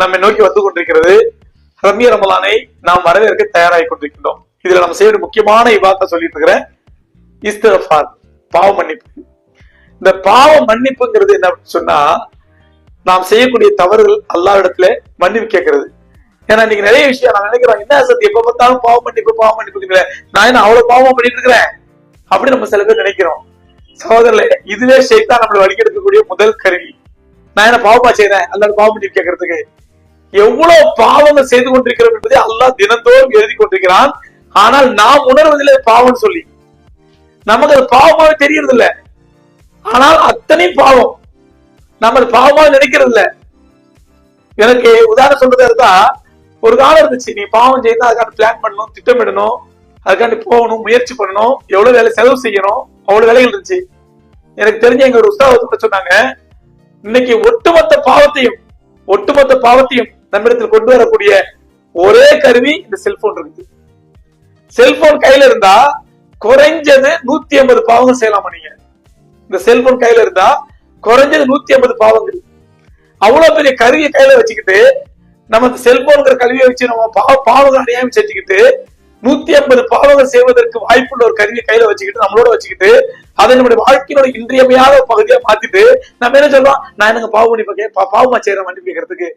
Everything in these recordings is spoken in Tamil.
நம்மை நோக்கி வந்து கொண்டிருக்கிறது ரம்ய ரமலானை நாம் வரவேற்க தயாராகி கொண்டிருக்கின்றோம். இதுல நம்ம செய்ய வேண்டிய முக்கியமான இவாத்த சொல்லிட்டு இருக்கிறேன். இஸ்திரஃபார் பாவ மன்னிப்பு. இந்த பாவ மன்னிப்புங்கிறது என்ன அப்படின்னு சொன்னா நாம் செய்யக்கூடிய தவறுகள் அல்லா இடத்துல மன்னிப்பு கேட்கறது. ஏன்னா இன்னைக்கு நிறைய விஷயம் நான் நினைக்கிறேன் என்ன சத்தி எப்ப பார்த்தாலும் பாவம் மன்னிப்பு பாவம் மன்னிப்பு நான் என்ன அவ்வளவு பாவம் பண்ணிட்டு இருக்கிறேன்? அப்படி நம்ம சில பேர் நினைக்கிறோம். சகோதரர்களே இதுவே ஷைத்தான் நம்மளை வழிகெடுக்கக்கூடிய முதல் கருவி. நான் என்ன பாவமா செய்யறேன் அல்லது பாவ மன்னிப்பு கேட்கறதுக்கு. எவ்வளவு பாவங்கள் செய்து கொண்டிருக்கிறோம் என்பதை அல்லாஹ் தினந்தோறும் எழுதி கொண்டிருக்கிறான். ஆனால் நாம் உணர்வதில்லை பாவம் சொல்லி. நமக்கு அது பாவமாவே தெரியறது இல்ல ஆனால் அத்தனை பாவம். நம்ம அது பாவமாக நினைக்கிறது இல்ல எனக்கு உதாரணம் சொல்றதா இருந்தா ஒரு காலம் இருந்துச்சு நீ பாவம் செய்யணும் அதுக்காண்டி பிளான் பண்ணணும் திட்டமிடணும் அதுக்காண்டி போகணும் முயற்சி பண்ணணும் எவ்வளவு வேலை செலவு செய்யணும் அவ்வளவு வேலைகள் இருந்துச்சு. எனக்கு தெரிஞ்ச எங்க ஒரு உஸ்தாவத்துல சொன்னாங்க இன்னைக்கு ஒட்டுமொத்த பாவத்தையும் ஒட்டுமொத்த பாவத்தையும் நம்மிடத்தில் கொண்டு வரக்கூடிய ஒரே கருவி இந்த செல்போன் இருக்குது. செல்போன் கையில இருந்தா குறைஞ்சது நூத்தி ஐம்பது பாவங்கள் செய்யலாமா நீங்க? இந்த செல்போன் கையில இருந்தா குறைஞ்சது நூத்தி ஐம்பது பாவங்கள். அவ்வளவு பெரிய கருவியை கையில வச்சுக்கிட்டு நம்ம இந்த செல்போன்கிற கருவியை வச்சு நம்ம பாவ பாவங்கள் அறியாம செஞ்சுக்கிட்டு நூத்தி ஐம்பது பாவங்கள் செய்வதற்கு வாய்ப்புள்ள ஒரு கருவியை கையில வச்சுக்கிட்டு நம்மளோட வச்சுக்கிட்டு அதை நம்முடைய வாழ்க்கையோட இன்றியமையாத ஒரு பகுதியா மாத்திட்டு நம்ம என்ன சொல்றோம்? நான் எனக்கு பாவ பண்ணி பா- பாவமா செய்யறேன் மன்னிப்பு கேட்கறதுக்கு.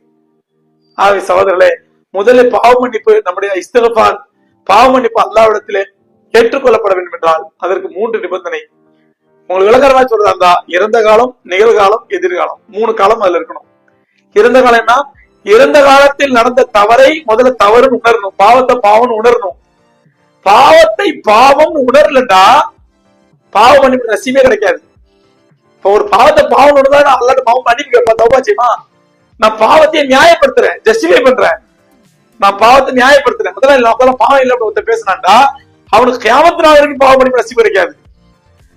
ஆகவே சகோதரர்களே முதலில் பாவ மன்னிப்பு நம்முடைய இஸ்தகபான் பாவ மன்னிப்பு அல்லாவிடத்திலே ஏற்றுக்கொள்ளப்பட வேண்டும் என்றால் அதற்கு மூன்று நிபந்தனை. உங்களுக்கு விளக்கரமா சொல்றதா இருந்தா இறந்த காலம் நிகழ்காலம் எதிர்காலம். மூணு காலம் அதுல இருக்கணும். இறந்த காலம்னா இறந்த காலத்தில் நடந்த தவறை முதல்ல தவறுன்னு உணரணும். பாவத்தை பாவம்னு உணரணும். பாவத்தை பாவம் உணரலண்டா பாவ மன்னிப்பு நசிமே கிடைக்காது. இப்ப ஒரு பாவத்தை பாவம் உணர்ந்தா நான் அல்லாட்ட பாவம் மன்னிப்பு கேட்பா தௌபா செய்யுமா நான் பாவத்தை நியாயப்படுத்துறேன் ஜஸ்டிஃபை பண்றேன். நான் பாவத்தை நியாயப்படுத்துறேன். முதல்ல இல்ல பாவம் இல்லை ஒருத்த பேசினாண்டா அவனுக்கு கேமத்து நாள் வரைக்கும் பாவம் பண்ணி ரசிப்பு கிடைக்காது.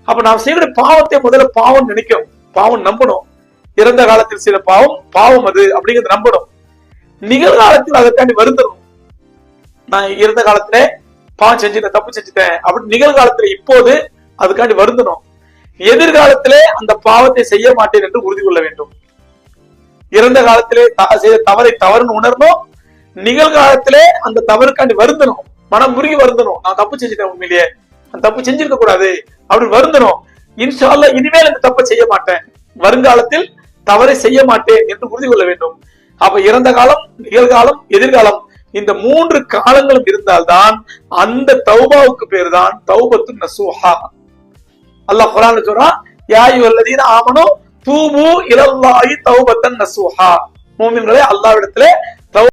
அப்ப நாம் செய்யற பாவத்தை முதல்ல பாவம் நினைக்கும். பாவம் நம்பணும். இறந்த காலத்தில் செய்த பாவம் பாவம் அது அப்படிங்கறத நம்பணும். நிகழ்காலத்தில் அதற்காண்டி வருந்தணும் நான் இறந்த காலத்துல பாவம் செஞ்சுட்டேன் தப்பு செஞ்சுட்டேன் அப்படி நிகழ்காலத்துல இப்போது அதுக்காண்டி வருந்தணும் எதிர்காலத்திலே அந்த பாவத்தை செய்ய மாட்டேன் என்று உறுதி கொள்ள வேண்டும். இறந்த காலத்திலே செய்த தவறை தவறுன்னு உணரணும். நிகழ்காலத்திலே அந்த தவறுக்காண்டி வருந்தணும். மனம் முருகி வருந்தணும். நான் தப்பு செஞ்சுட்டேன் உண்மையிலேயே. அந்த தப்பு செஞ்சிருக்க கூடாது. அப்படி வருந்தணும். இன்ஷால்ல இனிமேல் அந்த தப்பை செய்ய மாட்டேன். வருங்காலத்தில் தவறை செய்ய மாட்டேன் என்று உறுதி கொள்ள வேண்டும். அப்ப இறந்த காலம் நிகழ்காலம் எதிர்காலம் இந்த மூன்று காலங்களும் இருந்தால்தான் அந்த தௌபாவுக்கு பேர் தான் தௌபத்து நசூஹா. அல்லாஹ் குரான் சொல்றான் யா அய்யுஹல்லதீன ஆமனும் தூபு இலல்லாயி தௌபத்தன் நசூஹா. மூமின்களே அல்லாவிடத்திலே